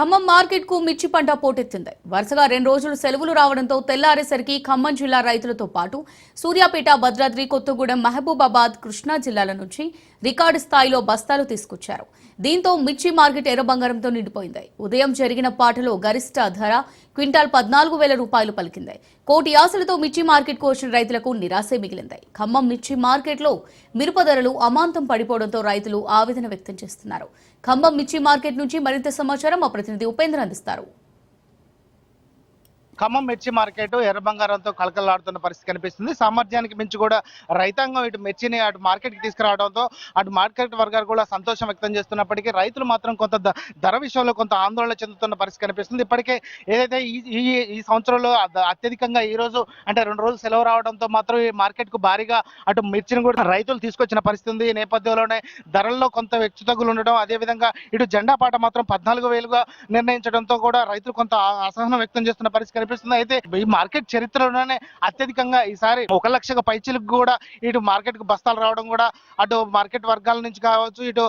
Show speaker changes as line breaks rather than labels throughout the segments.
ఖమ్మం మార్కెట్కు మిర్చి పంట పోటెత్తింది. వరుసగా రెండు రోజులు సెలవులు రావడంతో తెల్లారేసరికి ఖమ్మం జిల్లా రైతులతో పాటు సూర్యాపేట భద్రాద్రి కొత్తగూడెం మహబూబాబాద్ కృష్ణా జిల్లాల నుంచి రికార్డు స్థాయిలో బస్తాలు తీసుకొచ్చారు. దీంతో మిర్చి మార్కెట్ ఎర్రబంగారంతో నిండిపోయింది. ఉదయం జరిగిన పాటలో గరిష్ట ధర క్వింటాల్ పద్నాలుగు వేల రూపాయలు పలికింది. కోటి ఆశలతో మిర్చి మార్కెట్కు వచ్చిన రైతులకు నిరాశే మిగిలింది. ఖమ్మం మిర్చి మార్కెట్లో మిరప ధరలు అమాంతం పడిపోవడంతో రైతులు ఆవేదన వ్యక్తం చేస్తున్నారు. ఖమ్మం మిర్చి మార్కెట్ నుంచి మరింత సమాచారం మా ప్రతినిధి ఉపేంద్ర అందిస్తారు.
ఖమ్మం మిర్చి మార్కెట్ ఎర్ర బంగారంతో కలకలాడుతున్న పరిస్థితి కనిపిస్తుంది. సామర్థ్యానికి మించి కూడా రైతాంగం ఇటు మిర్చిని అటు మార్కెట్కి తీసుకురావడంతో అటు మార్కెట్ వర్గాలు కూడా సంతోషం వ్యక్తం చేస్తున్నప్పటికీ రైతులు మాత్రం కొంత ధర విషయంలో కొంత ఆందోళన చెందుతున్న పరిస్థితి కనిపిస్తుంది. ఇప్పటికే ఏదైతే ఈ ఈ సంవత్సరంలో అత్యధికంగా ఈ రోజు అంటే రెండు రోజులు సెలవు రావడంతో మాత్రం ఈ మార్కెట్కు భారీగా అటు మిర్చిని కూడా రైతులు తీసుకొచ్చిన పరిస్థితి ఉంది. ఈ నేపథ్యంలోనే ధరల్లో కొంత హెచ్చుతగ్గులు ఉండడం అదేవిధంగా ఇటు జెండా పాట మాత్రం పద్నాలుగు వేలుగా నిర్ణయించడంతో కూడా రైతులు కొంత అసహనం వ్యక్తం చేస్తున్న పరిస్థితి కనిపిస్తుంది. అయితే ఈ మార్కెట్ చరిత్రలోనే అత్యధికంగా ఈసారి ఒక లక్షకు పైచిలకు కూడా ఇటు మార్కెట్కు బస్తాలు రావడం కూడా అటు మార్కెట్ వర్గాల నుంచి కావచ్చు ఇటు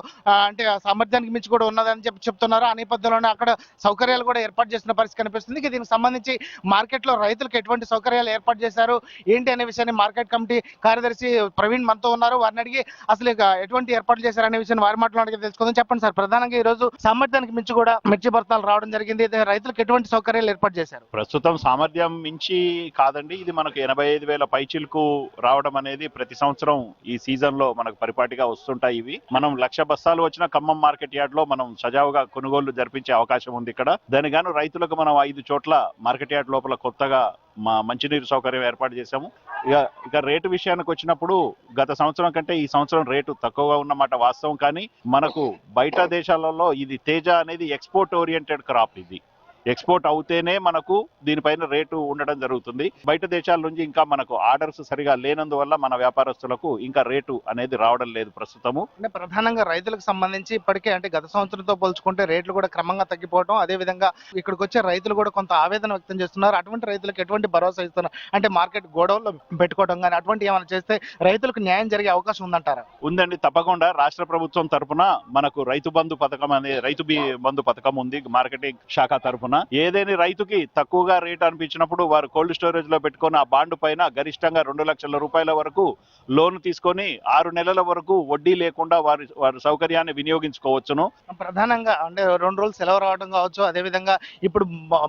అంటే సామర్థ్యానికి మించి కూడా ఉన్నదని చెప్పి చెప్తున్నారు. ఆ నేపథ్యంలోనే అక్కడ సౌకర్యాలు కూడా ఏర్పాటు చేసిన పరిస్థితి కనిపిస్తుంది. దీనికి సంబంధించి మార్కెట్లో రైతులకు ఎటువంటి సౌకర్యాలు ఏర్పాటు చేశారు? ఏంటి అనే విషయాన్ని మార్కెట్ కమిటీ కార్యదర్శి ప్రవీణ్ మనతో ఉన్నారు. వారిని అడిగి అసలు ఎటువంటి ఏర్పాట్లు చేశారు అనే విషయాన్ని వారి మాట్లాడి తెలుసుకుందాం. చెప్పండి సార్. ప్రధానంగా ఈ రోజు సామర్థ్యానికి మించి కూడా మిర్చి బస్తాలు రావడం జరిగింది. రైతులకు ఎటువంటి సౌకర్యాలు ఏర్పాటు చేశారు?
ప్రస్తుతం సామర్థ్యం మించి కాదండి. ఇది మనకు ఎనభై ఐదు వేల పైచిలకు రావడం అనేది ప్రతి సంవత్సరం ఈ సీజన్లో మనకు పరిపాటిగా వస్తుంటాయి ఇవి. మనం లక్ష బస్తాలు వచ్చిన ఖమ్మం మార్కెట్ యార్డ్లో మనం సజావుగా కొనుగోలు జరిపించే అవకాశం ఉంది ఇక్కడ. దాని గాను రైతులకు మనం ఐదు చోట్ల మార్కెట్ యార్డ్ లోపల కొత్తగా మా మంచినీరు సౌకర్యం ఏర్పాటు చేశాము. ఇక ఇక రేటు విషయానికి వచ్చినప్పుడు గత సంవత్సరం కంటే ఈ సంవత్సరం రేటు తక్కువగా ఉన్నమాట వాస్తవం. కానీ మనకు బయట దేశాలలో ఇది తేజ అనేది ఎక్స్పోర్ట్ ఓరియంటెడ్ క్రాప్ ఇది. ఎక్స్పోర్ట్ అవుతేనే మనకు దీనిపైన రేటు ఉండడం జరుగుతుంది. బయట దేశాల నుంచి ఇంకా మనకు ఆర్డర్స్ సరిగా లేనందువల్ల మన వ్యాపారస్తులకు ఇంకా రేటు అనేది రావడం లేదు ప్రస్తుతము.
అంటే ప్రధానంగా రైతులకు సంబంధించి ఇప్పటికే అంటే గత సంవత్సరంతో పోల్చుకుంటే రేట్లు కూడా క్రమంగా తగ్గిపోవడం అదే విధంగా ఇక్కడికి వచ్చే రైతులు కూడా కొంత ఆవేదన వ్యక్తం చేస్తున్నారు. అటువంటి రైతులకు ఎటువంటి భరోసా ఇస్తున్నారు? అంటే మార్కెట్ గోడౌన్లో పెట్టుకోవడం కానీ అటువంటి ఏమైనా చేస్తే రైతులకు న్యాయం జరిగే అవకాశం ఉందంటారా?
ఉందండి తప్పకుండా. రాష్ట్ర ప్రభుత్వం తరపున మనకు రైతు బంధు పథకం అనే రైతు బి బంధు పథకం ఉంది. మార్కెటింగ్ శాఖ తరపున ఏదేని రైతుకి తక్కువగా రేట్ అనిపించినప్పుడు వారు కోల్డ్ స్టోరేజ్లో పెట్టుకొని ఆ బాండ్ పైన గరిష్టంగా రెండు లక్షల రూపాయల వరకు లోన్ తీసుకొని ఆరు నెలల వరకు వడ్డీ లేకుండా వారి వారి సౌకర్యాన్ని వినియోగించుకోవచ్చును.
ప్రధానంగా అంటే రెండు రోజులు సెలవు రావడం కావచ్చు అదే విధంగా ఇప్పుడు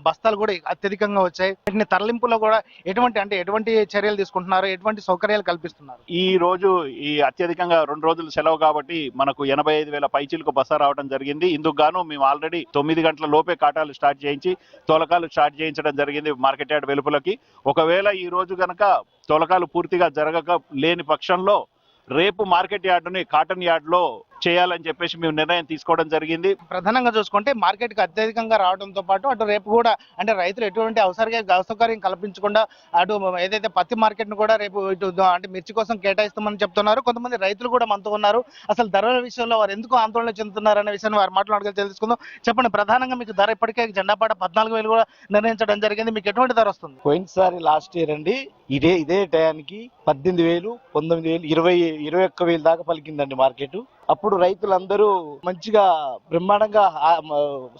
బస్తాలు కూడా అత్యధికంగా వచ్చాయి. వీటిని తరలింపులో కూడా ఎటువంటి అంటే ఎటువంటి చర్యలు తీసుకుంటున్నారు? ఎటువంటి సౌకర్యాలు కల్పిస్తున్నారు?
ఈ రోజు ఈ అత్యధికంగా రెండు రోజులు సెలవు కాబట్టి మనకు ఎనభై ఐదు వేల పైచీలకు బస రావడం జరిగింది. ఇందుకు గాను మేము ఆల్రెడీ తొమ్మిది గంటల లోపే కాటాలు స్టార్ట్ చేయించి తోలకాలు స్టార్ట్ చేయించడం జరిగింది మార్కెట్ యార్డ్ వెలుపలకి. ఒకవేళ ఈ రోజు గనక తోలకాలు పూర్తిగా జరగక లేని పక్షంలో రేపు మార్కెట్ యార్డుని కాటన్ యార్డ్లో చేయాలని చెప్పేసి మేము నిర్ణయం తీసుకోవడం జరిగింది.
ప్రధానంగా చూసుకుంటే మార్కెట్కి అత్యధికంగా రావడంతో పాటు అటు రేపు కూడా అంటే రైతులు ఎటువంటి అవసర అసౌకర్యం కల్పించకుండా అటు ఏదైతే పత్తి మార్కెట్ను కూడా రేపు ఇటు అంటే మిర్చి కోసం కేటాయిస్తామని చెప్తున్నారు. కొంతమంది రైతులు కూడా మనతో ఉన్నారు. అసలు ధరల విషయంలో వారు ఎందుకు ఆందోళన చెందుతున్నారు అనే విషయాన్ని వారి మాట్లాడగలి తెలుసుకుందాం. చెప్పండి ప్రధానంగా మీకు ధర ఇప్పటికే జెండాపాట పద్నాలుగు వేలు కూడా నిర్ణయించడం జరిగింది. మీకు ఎటువంటి ధర వస్తుంది?
పోయినసారి లాస్ట్ ఇయర్ అండి ఇదే ఇదే టయానికి పద్దెనిమిది వేలు పంతొమ్మిది వేలు ఇరవై ఇరవై ఒక్క వేలు దాకా పలికిందండి మార్కెట్. అప్పుడు రైతులందరూ మంచిగా బ్రహ్మాండంగా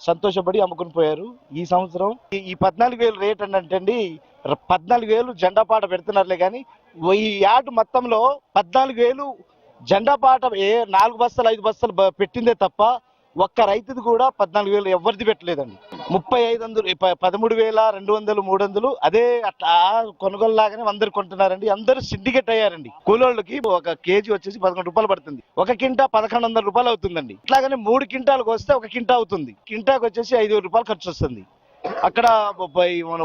సంతోషపడి అమ్ముకుని పోయారు ఈ సంవత్సరం. ఈ- పద్నాలుగు వేలు రేట్ అంటే అండి పద్నాలుగు వేలు జెండా పాట పెడుతున్నారులే కానీ ఈ యాడ్ మొత్తంలో పద్నాలుగు వేలు జెండా పాట ఏ నాలుగు బస్తాలు ఐదు బస్తాలు పెట్టిందే తప్ప ఒక్క రైతుది కూడా పద్నాలుగు వేలు ఎవరిది పెట్టలేదండి. ముప్పై ఐదు వందలు పదమూడు వేల రెండు వందలు మూడు వందలు అదే అట్లా కొనుగోలు లాగానే అందరు కొంటున్నారండి. అందరూ సిండికేట్ అయ్యారండి. కూలోళ్ళకి ఒక కేజీ వచ్చేసి పదకొండు రూపాయలు పడుతుంది. ఒక కింటా పదకొండు వందల రూపాయలు అవుతుందండి. ఇట్లాగనే మూడు కింటాలకు వస్తే ఒక కింటా అవుతుంది. కింటాకు వచ్చేసి ఐదు వేల రూపాయలు ఖర్చు వస్తుంది. అక్కడ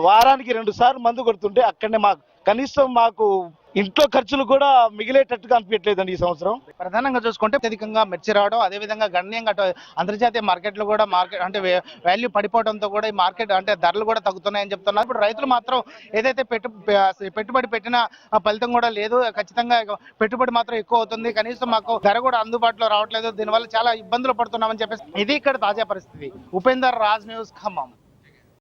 వారానికి రెండు సార్లు మందు కొడుతుంటే అక్కడనే మాకు కనీసం మాకు ఇంట్లో ఖర్చులు కూడా మిగిలేటట్టుగా అనిపించట్లేదండి ఈ సంవత్సరం.
ప్రధానంగా చూసుకుంటే అత్యధికంగా మిర్చి రావడం అదే విధంగా గణనీయంగా అటు అంతర్జాతీయ మార్కెట్లో కూడా మార్కెట్ అంటే వాల్యూ పడిపోవడంతో కూడా ఈ మార్కెట్ అంటే ధరలు కూడా తగ్గుతున్నాయని చెప్తున్నారు. ఇప్పుడు రైతులు మాత్రం ఏదైతే పెట్టు పెట్టుబడి పెట్టిన ఫలితం కూడా లేదు. ఖచ్చితంగా పెట్టుబడి మాత్రం ఎక్కువ అవుతుంది. కనీసం మాకు ధర కూడా అందుబాటులో రావట్లేదు. దీనివల్ల చాలా ఇబ్బందులు పడుతున్నామని చెప్పేసి. ఇది ఇక్కడ తాజా పరిస్థితి. ఉపేందర్ రాజ్ న్యూస్ ఖమ్మం.